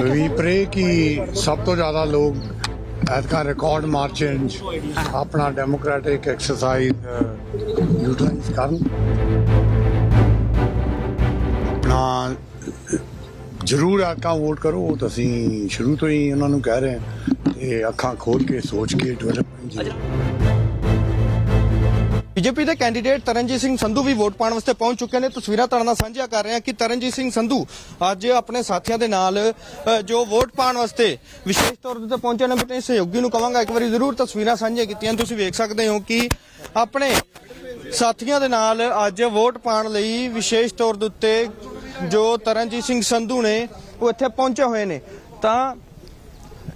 ਵੀ ਪ੍ਰੇ ਕਿ ਸਭ ਤੋਂ ਜ਼ਿਆਦਾ ਲੋਕ ਐਤਕਾਂ ਰਿਕਾਰਡ ਮਾਰਚਿੰਗ ਆਪਣਾ ਡੈਮੋਕ੍ਰੈਟਿਕ ਐਕਸਰਸਾਈਜ਼ ਯੂਟਿਲਾਈਜ਼ ਕਰਨ ਆਪਣਾ ਜ਼ਰੂਰ ਐਤਕਾਂ ਵੋਟ ਕਰੋ ਉਹ ਤਾਂ ਅਸੀਂ ਸ਼ੁਰੂ ਤੋਂ ਹੀ ਉਹਨਾਂ ਨੂੰ ਕਹਿ ਰਹੇ ਹਾਂ ਤੇ ਅੱਖਾਂ ਖੋਲ ਕੇ ਸੋਚ ਕੇ ਡਿਵੈਲਪਮੈਂਟ ਜੀ ਬੀਜੇਪੀ ਦੇ ਕੈਂਡੀਡੇਟ ਤਰਨਜੀਤ ਸਿੰਘ ਸੰਧੂ ਵੀ ਵੋਟ ਪਾਉਣ ਵਾਸਤੇ ਪਹੁੰਚ ਚੁੱਕੇ ਨੇ। ਤਸਵੀਰਾਂ ਤੁਹਾਡੇ ਨਾਲ ਸਾਂਝੀਆਂ ਕਰ ਰਹੇ ਹਾਂ ਕਿ ਤਰਨਜੀਤ ਸਿੰਘ ਸੰਧੂ ਅੱਜ ਆਪਣੇ ਸਾਥੀਆਂ ਦੇ ਨਾਲ ਜੋ ਵੋਟ ਪਾਉਣ ਵਾਸਤੇ ਵਿਸ਼ੇਸ਼ ਤੌਰ ਤੇ ਪਹੁੰਚੇ ਨੇ ਆਪਣੇ ਸਹਿਯੋਗੀ ਨੂੰ ਕਵਾਂਗਾ ਇੱਕ ਵਾਰੀ ਜ਼ਰੂਰ ਤਸਵੀਰਾਂ ਸਾਂਝੀਆਂ ਕੀਤੀਆਂ। ਤੁਸੀਂ ਵੇਖ ਸਕਦੇ ਹੋ ਕਿ ਆਪਣੇ ਸਾਥੀਆਂ ਦੇ ਨਾਲ ਅੱਜ ਵੋਟ ਪਾਉਣ ਲਈ ਵਿਸ਼ੇਸ਼ ਤੌਰ ਦੇ ਉੱਤੇ ਜੋ ਤਰਨਜੀਤ ਸਿੰਘ ਸੰਧੂ ਨੇ, ਉਹ ਇੱਥੇ ਪਹੁੰਚੇ ਹੋਏ ਨੇ। ਤਾਂ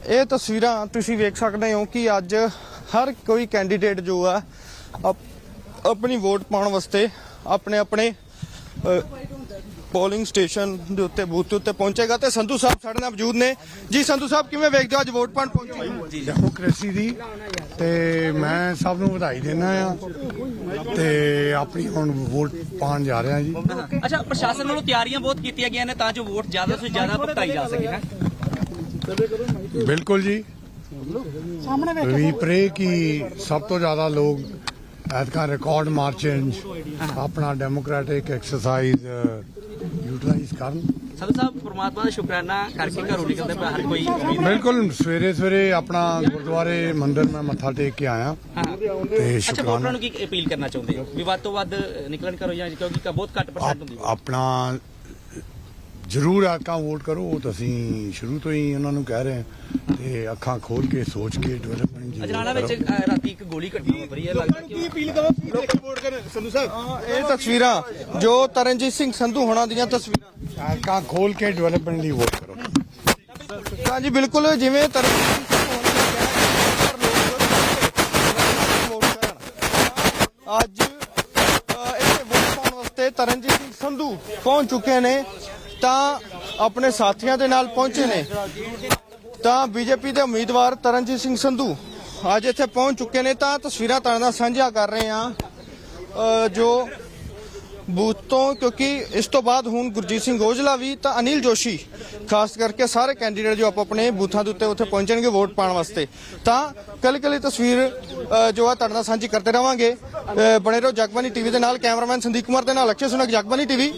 ਇਹ ਤਸਵੀਰਾਂ ਤੁਸੀਂ ਵੇਖ ਸਕਦੇ ਹੋ ਕਿ ਅੱਜ ਹਰ ਕੋਈ ਕੈਂਡੀਡੇਟ ਜੋ ਆ ਆਪਣੀ ਵੋਟ ਪਾਉਣ ਵਾਸਤੇ ਆਪਣੇ ਆਪਣੇ ਪੋਲਿੰਗ ਸਟੇਸ਼ਨ ਦੇ ਉੱਤੇ ਬੂਥ ਉੱਤੇ ਪਹੁੰਚੇਗਾ ਤੇ ਸੰਧੂ ਸਾਹਿਬ ਸਾਡੇ ਨਾਲ ਮੌਜੂਦ ਨੇ। ਜੀ ਸੰਧੂ ਸਾਹਿਬ ਕਿਵੇਂ ਵੇਖਦੇ ਹੋ ਅੱਜ ਵੋਟ ਪਾਉਣ ਪਹੁੰਚੇ? ਡੈਮੋਕ੍ਰੇਸੀ ਦੀ ਤੇ ਮੈਂ ਸਭ ਨੂੰ ਵਧਾਈ ਦਿੰਦਾ ਆ ਤੇ ਆਪਣੀ ਹੁਣ ਵੋਟ ਪਾਉਣ ਜਾ ਰਿਹਾ ਜੀ। ਅੱਛਾ ਪ੍ਰਸ਼ਾਸਨ ਵੱਲੋਂ ਤਿਆਰੀਆਂ ਬਹੁਤ ਕੀਤੀਆਂ ਗਈਆਂ ਨੇ ਤਾਂ ਜੋ ਵੋਟ ਜ਼ਿਆਦਾ ਤੋਂ ਜ਼ਿਆਦਾ ਭੁਗਤਾਈ ਜਾ ਸਕੇ ਹੈ? ਬਿਲਕੁਲ ਜੀ। ਵੀ ਪ੍ਰੇ ਕਿ ਸਭ ਤੋਂ ਜ਼ਿਆਦਾ ਲੋਕ ਐਤਕਾਂ ਰਿਕਾਰਡ ਮਾਰਚਿੰਗ ਆਪਣਾ ਡੈਮੋਕ੍ਰੈਟਿਕ ਐਕਸਰਸਾਈਜ਼ ਯੂਟਿਲਾਈਜ਼ ਕਰਨ। ਸੰਤ ਸਾਹਿਬ ਪ੍ਰਮਾਤਮਾ ਦਾ ਸ਼ੁਕਰਾਨਾ ਕਰਕੇ ਘਰੋਂ ਨਿਕਲਦੇ ਪਿਆ ਹਰ ਕੋਈ ਉਮੀਦ ਬਿਲਕੁਲ ਸਵੇਰੇ ਸਵੇਰੇ ਆਪਣਾ ਗੁਰਦੁਆਰੇ ਮੰਦਿਰ ਮੈਂ ਮੱਥਾ ਟੇਕ ਕੇ ਆਇਆ। ਤੇ ਸ਼ੁਕਰਾਨਾ ਨੂੰ ਕੀ ਅਪੀਲ ਕਰਨਾ ਚਾਹੁੰਦੇ ਹੋ? ਵੀ ਵੱਧ ਤੋਂ ਵੱਧ ਨਿਕਲਣ ਕਰੋ ਜਾਂ ਕਿਉਂਕਿ ਕ- ਬਹੁਤ ਘੱਟ ਪਰਸੈਂਟ ਹੁੰਦੀ ਆਪਣਾ ਜ਼ਰੂਰ ਐਤਕਾਂ ਵੋਟ ਕਰੋ ਉਹ ਤਾਂ ਅਸੀਂ ਸ਼ੁਰੂ ਤੋਂ ਹੀ ਉਹਨਾਂ ਨੂੰ ਕਹਿ ਰਹੇ ਹਾਂ। ਤੇ ਅੱਖਾਂ ਖੋਲ ਕੇ ਸੋਚ ਕੇ ਡਿਵੈਲਪਮੈਂਟ ਅਜਨਾਲਾ ਵਿੱਚ ਜੀ ਅ, ਰਾਤੀ ਇੱਕ ਗੋਲੀ ਘਟਨਾ ਵਾਪਰੀ ਹੈ ਲੱਗਦਾ ਕਿ ਇਹ ਤਸਵੀਰਾਂ ਜੋ ਤਰਨਜੀਤ ਸਿੰਘ ਸੰਧੂ ਹੋਣਾ ਦੀਆਂ ਤਸਵੀਰਾਂ। ਅੱਖਾਂ ਖੋਲ ਕੇ ਡਿਵੈਲਪਮੈਂਟ ਲਈ ਵੋਟ ਕਰੋ। ਹਾਂਜੀ ਬਿਲਕੁਲ ਜਿਵੇਂ ਤਰਨਜੀਤ ਸਿੰਘ ਸੰਧੂ ਹੋਣਾ ਨੇ ਕਿਹਾ ਕਿ ਹਰ ਲੋਕ ਅੱਜ ਅ, ਇੱਥੇ ਵੋਟ ਪਾਉਣ ਵਾਸਤੇ ਤਰਨਜੀਤ ਸਿੰਘ ਸੰਧੂ ਪਹੁੰਚ ਚੁੱਕੇ ਨੇ ਤਾਂ ਆਪਣੇ ਸਾਥੀਆਂ ਦੇ ਨਾਲ ਪਹੁੰਚੇ ਨੇ। ਤਾਂ ਬੀਜੇਪੀ ਦੇ ਉਮੀਦਵਾਰ ਤਰਨਜੀਤ ਸਿੰਘ ਸੰਧੂ ਅੱਜ ਇੱਥੇ ਪਹੁੰਚ ਚੁੱਕੇ ਨੇ ਤਾਂ ਤਸਵੀਰਾਂ ਤੁਹਾਡੇ ਨਾਲ ਸਾਂਝੀਆਂ ਕਰ ਰਹੇ ਹਾਂ ਜੋ ਬੂਥ ਤੋਂ, ਕਿਉਂਕਿ ਇਸ ਤੋਂ ਬਾਅਦ ਹੁਣ ਗੁਰਜੀਤ ਸਿੰਘ ਔਜਲਾ ਵੀ ਤਾਂ ਅਨਿਲ ਜੋਸ਼ੀ, ਖਾਸ ਕਰਕੇ ਸਾਰੇ ਕੈਂਡੀਡੇਟ ਜੋ ਆਪ ਆਪਣੇ ਬੂਥਾਂ ਦੇ ਉੱਤੇ ਉੱਥੇ ਪਹੁੰਚਣਗੇ ਵੋਟ ਪਾਉਣ ਵਾਸਤੇ। ਤਾਂ ਕੱਲ ਕੱਲੀ ਤਸਵੀਰ ਜੋ ਆ ਤੁਹਾਡੇ ਨਾਲ ਸਾਂਝੀ ਕਰਦੇ ਰਵਾਂਗੇ। ਬਣੇ ਰਹੋ ਜਗਬਾਨੀ ਟੀਵੀ ਦੇ ਨਾਲ, ਕੈਮਰਾਮੈਨ ਸੰਦੀਪ ਕੁਮਾਰ ਦੇ ਨਾਲ, ਅਕਸ਼ੇ ਸੁਨਕ ਜਗਬਾਨੀ ਟੀਵੀ